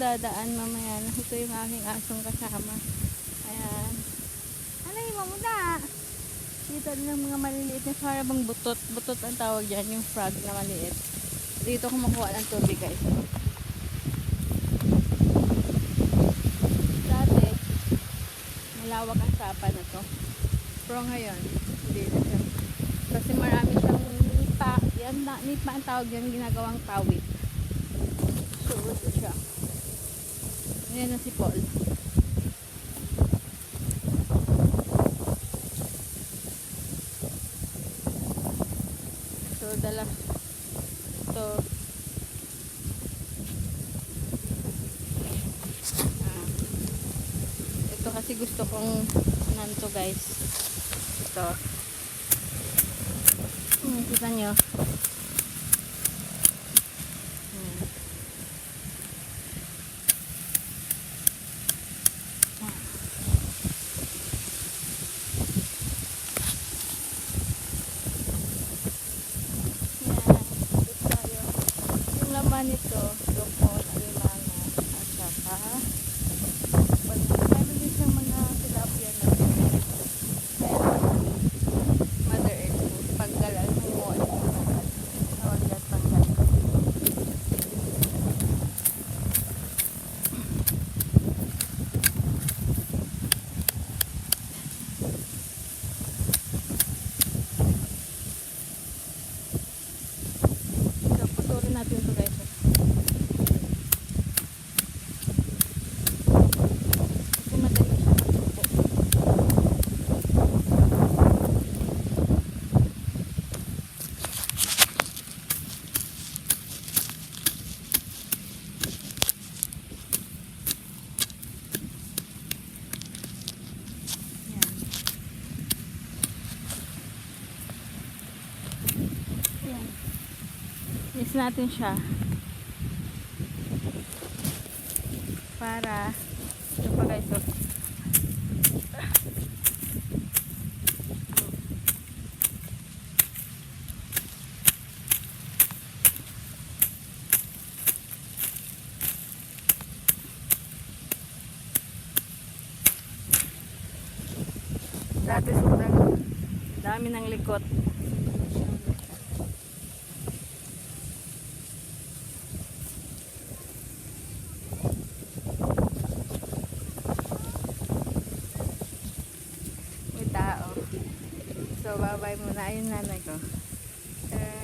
dadaan mamaya. Ito yung aking asong kasama. Ayan. Ano yung mamuda? Dito ng mga maliliit na para bang butot. Butot ang tawag dyan, yung frog na maliit. Dito kumukuha ng tubig guys. Dati, malawak ang sapa na to. Pero ngayon, hindi na siya. Kasi marami siyang nipa. Yan na, nipa ang tawag yan, ginagawang tawid. So, ito siya. Ngayon na si Paul. So, dala. Ito. Ah. Ito kasi gusto kong nanto guys. Ito. Hmm, kita nyo. Hmm. Ah. Yan. Ito tayo. Laman nito, lukot, alimano, at saka din siyang mga tilapia na Mother Earth paggalal ng wall. Tawag. So, putulin natin ito guys. Kasi madali siya matupo. Yan. Yan. Yes natin siya. Para ito pa guys. Oh. Dati sobrang dami ng likot. Bye-bye muna. Ayun nanay ko. Uh,